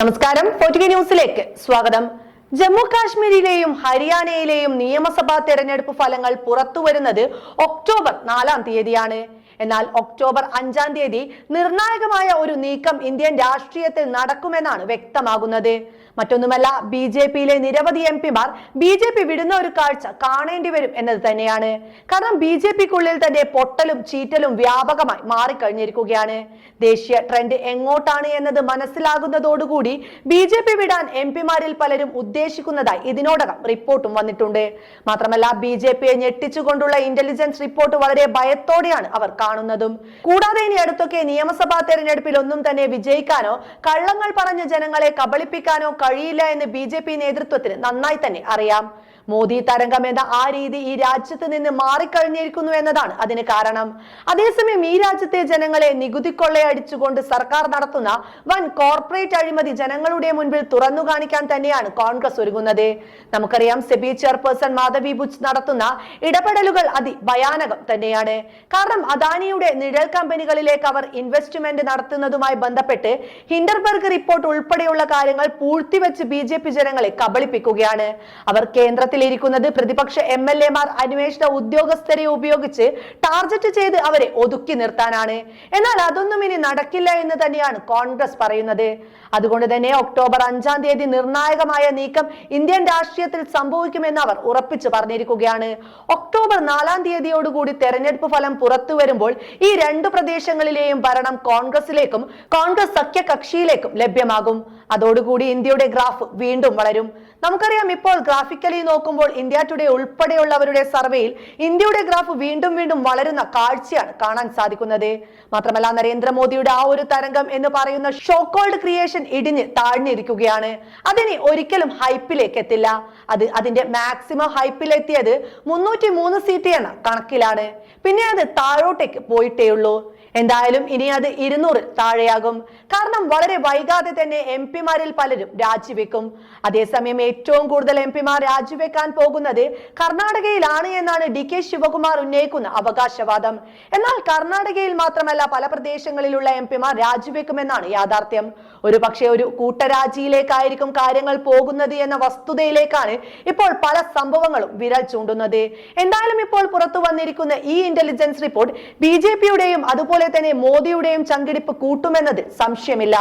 നമസ്കാരം. പൊറ്റുകി ന്യൂസിലേക്ക് സ്വാഗതം. ജമ്മു കാശ്മീരിലെയും ഹരിയാനയിലെയും നിയമസഭാ തെരഞ്ഞെടുപ്പ് ഫലങ്ങൾ പുറത്തുവരുന്നത് ഒക്ടോബർ നാലാം തീയതിയാണ്. എന്നാൽ ഒക്ടോബർ അഞ്ചാം തീയതി നിർണായകമായ ഒരു നീക്കം ഇന്ത്യൻ രാഷ്ട്രീയത്തിൽ നടക്കുമെന്നാണ് വ്യക്തമാകുന്നത്. മറ്റൊന്നുമല്ല ബി ജെ പിയിലെ നിരവധി എം പിമാർ ബി ജെ പി വിടുന്ന ഒരു കാഴ്ച കാണേണ്ടി വരും എന്നത് തന്നെയാണ്. കാരണം ബി ജെ പിക്കുള്ളിൽ തന്നെ പൊട്ടലും ചീറ്റലും വ്യാപകമായി മാറിക്കഴിഞ്ഞിരിക്കുകയാണ്. ദേശീയ ട്രെൻഡ് എങ്ങോട്ടാണ് എന്നത് മനസ്സിലാകുന്നതോടുകൂടി ബി ജെ പി വിടാൻ എം പിമാരിൽ പലരും ഉദ്ദേശിക്കുന്നതായി ഇതിനോടകം റിപ്പോർട്ടും വന്നിട്ടുണ്ട്. മാത്രമല്ല ബി ജെ പിയെ ഞെട്ടിച്ചുകൊണ്ടുള്ള ഇന്റലിജൻസ് റിപ്പോർട്ട് വളരെ ഭയത്തോടെയാണ് അവർ കാണുന്നതും. കൂടാതെ ഇനി അടുത്തൊക്കെ നിയമസഭാ തെരഞ്ഞെടുപ്പിൽ ഒന്നും തന്നെ വിജയിക്കാനോ കള്ളങ്ങൾ പറഞ്ഞ് ജനങ്ങളെ കബളിപ്പിക്കാനോ കഴിയില്ല എന്ന് ബി നേതൃത്വത്തിന് നന്നായി തന്നെ അറിയാം. മോദി തരംഗം എന്ന ആ രീതി ഈ രാജ്യത്ത് നിന്ന് മാറിക്കഴിഞ്ഞിരിക്കുന്നു എന്നതാണ് അതിന് കാരണം. അതേസമയം ഈ രാജ്യത്തെ ജനങ്ങളെ നികുതി കൊള്ളയടിച്ചുകൊണ്ട് സർക്കാർ നടത്തുന്ന വൻ കോർപ്പറേറ്റ് അഴിമതി ജനങ്ങളുടെ മുൻപിൽ തുറന്നു കാണിക്കാൻ തന്നെയാണ് കോൺഗ്രസ് ഒരുങ്ങുന്നത്. നമുക്കറിയാം സെബി ചെയർപേഴ്സൺ മാധവി ബുച്ച് നടത്തുന്ന ഇടപെടലുകൾ അതിഭയാനകം തന്നെയാണ്. കാരണം അദാനിയുടെ നിഴൽ കമ്പനികളിലേക്ക് അവർ ഇൻവെസ്റ്റ്മെന്റ് നടത്തുന്നതുമായി ബന്ധപ്പെട്ട് ഹിൻഡർബർഗ് റിപ്പോർട്ട് ഉൾപ്പെടെയുള്ള കാര്യങ്ങൾ പൂഴ്ത്തിവെച്ച് ബി ജനങ്ങളെ കബളിപ്പിക്കുകയാണ്. അവർ കേന്ദ്രത്തിലിരിക്കുന്നത് പ്രതിപക്ഷ എം എൽ എമാർ അന്വേഷണ ഉദ്യോഗസ്ഥരെ ഉപയോഗിച്ച് ടാർഗറ്റ് ചെയ്ത് അവരെ ഒതുക്കി നിർത്താനാണ്. എന്നാൽ അതൊന്നും ഇനി നടക്കില്ല എന്ന് തന്നെയാണ് കോൺഗ്രസ് പറയുന്നത്. അതുകൊണ്ട് തന്നെ ഒക്ടോബർ അഞ്ചാം തീയതി നിർണായകമായ നീക്കം ഇന്ത്യൻ രാഷ്ട്രീയത്തിൽ സംഭവിക്കുമെന്ന് അവർ ഉറപ്പിച്ചു പറഞ്ഞിരിക്കുകയാണ്. ഒക്ടോബർ നാലാം തീയതിയോടുകൂടി തെരഞ്ഞെടുപ്പ് ഫലം പുറത്തു വരുമ്പോൾ ഈ രണ്ട് പ്രദേശങ്ങളിലെയും ഭരണം കോൺഗ്രസിലേക്കും കോൺഗ്രസ് സഖ്യകക്ഷിയിലേക്കും ലഭ്യമാകും. അതോടുകൂടി ഇന്ത്യയുടെ ഗ്രാഫ് വീണ്ടും വളരും. നമുക്കറിയാം ഇപ്പോൾ ഗ്രാഫിക്കലി നോക്കുമ്പോൾ ഇന്ത്യ ടുഡേ ഉൾപ്പെടെയുള്ളവരുടെ സർവേയിൽ ഇന്ത്യയുടെ ഗ്രാഫ് വീണ്ടും വീണ്ടും വളരുന്ന കാഴ്ചയാണ് കാണാൻ സാധിക്കുന്നത്. മാത്രമല്ല നരേന്ദ്രമോദിയുടെ ആ ഒരു തരംഗം എന്ന് പറയുന്ന ഷോക്കോൾഡ് ക്രിയേഷൻ ഇടിഞ്ഞ് താഴ്ന്നിരിക്കുകയാണ്. അതിനി ഒരിക്കലും ഹൈപ്പിലേക്ക് എത്തില്ല. അത് അതിന്റെ മാക്സിമം ഹൈപ്പിലെത്തിയത് മുന്നൂറ്റി മൂന്ന് സീറ്റ് എന്ന കണക്കിലാണ്. പിന്നെ അത് താഴോട്ടേക്ക് പോയിട്ടേ ഉള്ളൂ എന്തായാലും ഇനി അത് ഇരുന്നൂറിൽ താഴെയാകും. കാരണം വളരെ വൈകാതെ തന്നെ എം പിമാരിൽ പലരും രാജിവെക്കും. അതേസമയം ഏറ്റവും കൂടുതൽ എം പിമാർ രാജിവെക്കാൻ പോകുന്നത് കർണാടകയിലാണ് എന്നാണ് ഡി കെ ശിവകുമാർ ഉന്നയിക്കുന്ന അവകാശവാദം. എന്നാൽ കർണാടകയിൽ മാത്രമല്ല പല പ്രദേശങ്ങളിലുള്ള എം പിമാർ രാജിവെക്കുമെന്നാണ് യാഥാർത്ഥ്യം. ഒരു പക്ഷേ ഒരു കൂട്ടരാജിയിലേക്കായിരിക്കും കാര്യങ്ങൾ പോകുന്നത് എന്ന വസ്തുതയിലേക്കാണ് ഇപ്പോൾ പല സംഭവങ്ങളും വിരൽ ചൂണ്ടുന്നത്. എന്തായാലും ഇപ്പോൾ പുറത്തു വന്നിരിക്കുന്ന ഈ ഇന്റലിജൻസ് റിപ്പോർട്ട് ബി അതുപോലെ തന്നെ മോദിയുടെയും ചങ്കിടിപ്പ് കൂട്ടുമെന്നതിൽ സംശയമില്ല.